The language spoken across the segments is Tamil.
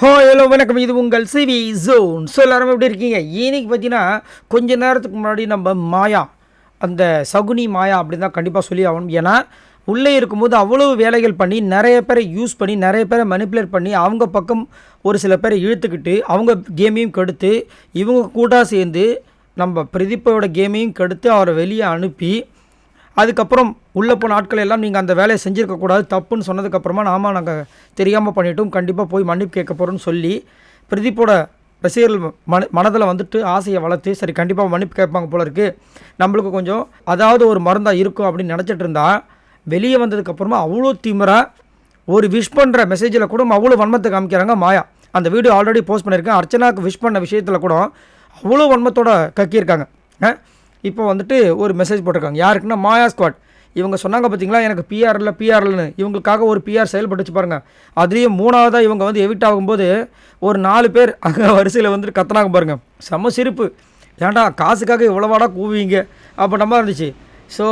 ஹோ ஹலோ வணக்கம். இது உங்கள் சிவி ஜோன். ஸோ எல்லாரும் எப்படி இருக்கீங்க? இன்னைக்கு பார்த்தீங்கன்னா கொஞ்ச நேரத்துக்கு முன்னாடி நம்ம மாயா அந்த சகுனி மாயா அப்படின்னு தான் கண்டிப்பாக சொல்லி ஆகணும். ஏன்னா உள்ளே இருக்கும்போது அவ்வளோ வேலைகள் பண்ணி நிறைய பேரை யூஸ் பண்ணி நிறைய பேரை மனிப்புலேட் பண்ணி அவங்க பக்கம் ஒரு சில பேரை இழுத்துக்கிட்டு அவங்க கேமையும் கெடுத்து இவங்க கூட சேர்ந்து நம்ம பிரதீப்போட கேமையும் கெடுத்து அவரை வெளியே அனுப்பி அதுக்கப்புறம் உள்ளே போன ஆட்கள் எல்லாம் நீங்கள் அந்த வேலையை செஞ்சுருக்கக்கூடாது தப்புன்னு சொன்னதுக்கப்புறமா நாம நாங்கள் தெரியாமல் பண்ணிட்டோம். கண்டிப்பாக போய் மன்னிப்பு கேட்க போகிறோம்னு சொல்லி பிரதீப்போட ரசிகர்கள் மன மனதில் வந்துட்டு ஆசையை வளர்த்து சரி கண்டிப்பாக மன்னிப்பு கேட்பாங்க போல இருக்குது நம்மளுக்கு கொஞ்சம் அதாவது ஒரு மருந்தாக இருக்கும் அப்படின்னு நினச்சிட்டு இருந்தா வெளியே வந்ததுக்கப்புறமா அவ்வளோ திமிரா ஒரு விஷ் பண்ணுற மெசேஜில் கூட அவ்வளோ வன்மத்தை காமிக்கிறாங்க மாயா. அந்த வீடியோ ஆல்ரெடி போஸ்ட் பண்ணியிருக்கேன். அர்ச்சனாவுக்கு விஷ் பண்ண விஷயத்தில் கூட அவ்வளோ வன்மத்தோட கக்கியிருக்காங்க. ஆ? இப்போ வந்துட்டு ஒரு மெசேஜ் போட்டிருக்காங்க. யாருக்குன்னா மாயா ஸ்குவாட் இவங்க சொன்னாங்க பார்த்தீங்களா எனக்கு பிஆர் பிஆர்லன்னு இவங்களுக்காக ஒரு பிஆர் செயல்பட்டுச்சு பாருங்கள் அதுலேயும் மூணாவதாக இவங்க வந்து எவிட் ஆகும்போது ஒரு நாலு பேர் அங்கே வரிசையில் வந்துட்டு கத்துனாங்க பாருங்கள் செம சிரிப்பு. ஏன்டா காசுக்காக இவ்வளோவாடா கூவிங்க அப்போ நம்ம இருந்துச்சு. ஸோ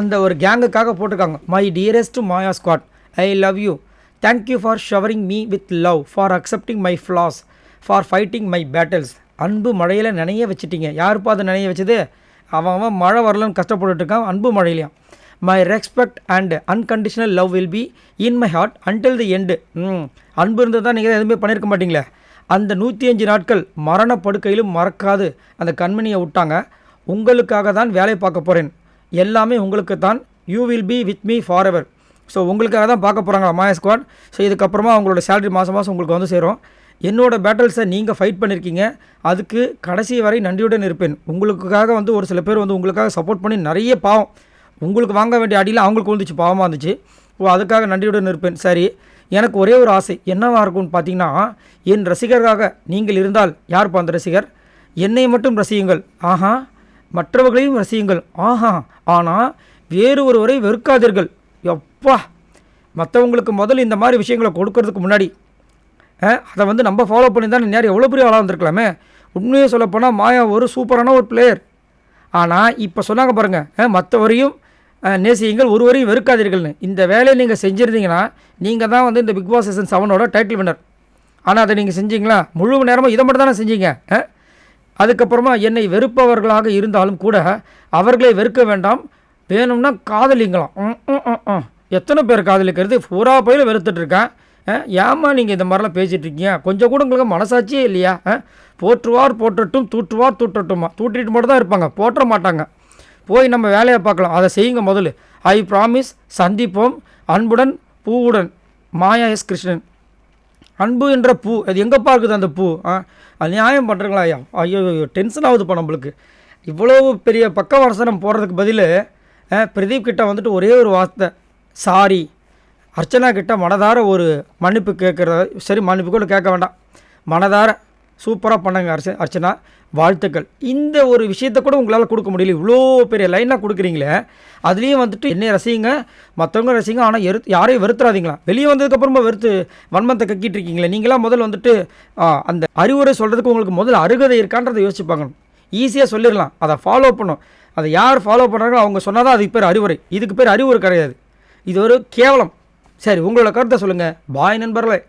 அந்த ஒரு கேங்குக்காக போட்டிருக்காங்க. My dearest Maya squad I love you thank you for showering me with love for accepting my flaws for fighting my battles அன்பு மழையில் நினைய வச்சுட்டீங்க. யாருப்பா அதை நினைய வச்சது? அவன் அவன் மழை வரலன்னு கஷ்டப்பட்டுட்டு இருக்கான் அன்பு மழையிலையும். My respect and unconditional love will be in my heart until the end அன்பு இருந்தது தான் நீங்கள் எதுவுமே பண்ணியிருக்க மாட்டீங்களே. அந்த நூற்றி அஞ்சு நாட்கள் மரணப்படுக்கையிலும் மறக்காது. அந்த கண்மணியை விட்டாங்க. உங்களுக்காக தான் வேலை பார்க்க போகிறேன் எல்லாமே உங்களுக்கு தான். You will be with me forever so உங்களுக்காக தான் பார்க்க போகிறாங்க மாயா ஸ்குவாட் ஸோ இதுக்கப்புறமா அவங்களோட சேலரி மாதம் மாதம் உங்களுக்கு வந்து சேரும். என்னோட பேட்டல்ஸை நீங்கள் ஃபைட் பண்ணியிருக்கீங்க அதுக்கு கடைசி வரை நன்றியுடன் இருப்பேன். உங்களுக்காக வந்து ஒரு சில பேர் வந்து உங்களுக்காக சப்போர்ட் பண்ணி நிறைய பாவம். உங்களுக்கு வாங்க வேண்டிய அடியில் அவங்களுக்கு வந்துச்சு பாவமாக இருந்துச்சு. ஓ அதுக்காக நன்றியுடன் இருப்பேன். சரி எனக்கு ஒரே ஒரு ஆசை. என்னவாக இருக்கும்னு பார்த்தீங்கன்னா என் ரசிகராக நீங்கள் இருந்தால் யாருப்பா அந்த ரசிகர்? என்னை மட்டும் ரசியுங்கள். ஆஹா மற்றவர்களையும் ரசியுங்கள். ஆஹா ஆனால் வேறு ஒருவரை வெறுக்காதீர்கள். எப்பா மற்றவங்களுக்கு முதல்ல இந்த மாதிரி விஷயங்களை கொடுக்கறதுக்கு முன்னாடி அதை வந்து நம்ம ஃபாலோ பண்ணி தான் நேரம் எவ்வளோ பெரிய ஆளாக இருந்திருக்கலாமே உண்மையை சொல்லப்போனால் மாயா ஒரு சூப்பரான ஒரு பிளேயர் ஆனால் இப்போ சொன்னாங்க பாருங்கள் மற்றவரையும் நேசியுங்கள் ஒருவரையும் வெறுக்காதீர்கள்னு. இந்த வேலையை நீங்கள் செஞ்சுருந்தீங்கன்னா நீங்கள் தான் வந்து இந்த பிக் பாஸ் சீசன் செவனோட டைட்டில் வின்னர் ஆனால் அதை நீங்கள் செஞ்சீங்களா? முழு நேரமும் இதை மட்டும் தானே செஞ்சீங்க அதுக்கப்புறமா என்னை வெறுப்பவர்களாக இருந்தாலும் கூட அவர்களை வெறுக்க வேண்டாம். வேணும்னா காதலிங்களாம். ம், ம், ம், எத்தனை பேர் காதலிக்கிறது? பூரா பயில வெறுத்துட்ருக்கேன் இருக்கேன் ஏம்மா நீங்கள் இந்த மாதிரிலாம் பேசிகிட்டு இருக்கீங்க? கொஞ்சம் கூட உங்களுக்கு மனசாட்சியே இல்லையா? போற்றுவார் போற்றட்டும் தூற்றுவார் தூற்றட்டுமா? தூட்டிட்டு மட்டும் தான் இருப்பாங்க போற்ற மாட்டாங்க. போய் நம்ம வேலையை பார்க்கலாம். அதை செய்யுங்க முதல்ல. ஐ ப்ராமிஸ் சந்திப்போம். அன்புடன் பூவுடன். மாயா எஸ் கிருஷ்ணன். அன்பு என்ற பூ. அது எங்கேப்பா இருக்குது அந்த பூ? ஆ? அது நியாயம் பண்ணுறீங்களா ஐயா? ஐயோ ஐயோ டென்ஷன் ஆகுதுப்பா நம்மளுக்கு. இவ்வளோ பெரிய பக்கவாசனம் போடுறதுக்கு பதில் பிரதீப் கிட்ட வந்துட்டு ஒரே ஒரு வார்த்தை. சாரி அர்ச்சனா கிட்ட மனதார ஒரு மன்னிப்பு கேட்குறத சரி மன்னிப்பு கூட கேட்க வேண்டாம். மனதார சூப்பராக பண்ணுங்க அர்ச்ச அர்ச்சனா. வாழ்த்துக்கள். இந்த ஒரு விஷயத்த கூட உங்களால் கொடுக்க முடியல. இவ்வளோ பெரிய லைனாக கொடுக்குறீங்களே. அதுலேயும் வந்துட்டு என்னை ரசிங்க மற்றவங்க ரசிங்க ஆனால் எரு யாரையும் வெறுத்துறாதீங்களா? வெளியே வந்ததுக்கப்புறமா வெறுத்து வன்மத்தை கக்கிட்டு இருக்கீங்களே. நீங்களாம் முதல்ல வந்துட்டு அந்த அறிவுரை சொல்கிறதுக்கு உங்களுக்கு முதல்ல அருகதை இருக்கான்றதை யோசிச்சு பார்க்கணும். ஈஸியாக சொல்லிடலாம். அதை ஃபாலோ பண்ணும் அதை யார் ஃபாலோ பண்ணுறாங்களோ அவங்க சொன்னால் தான் அதுக்கு பேர் அறிவுரை. இதுக்கு பேர் அறிவுரை கிடையாது. இது ஒரு கேவலம். சரி உங்களோட கருத்தை சொல்லுங்கள் பாய் நண்பர்களே.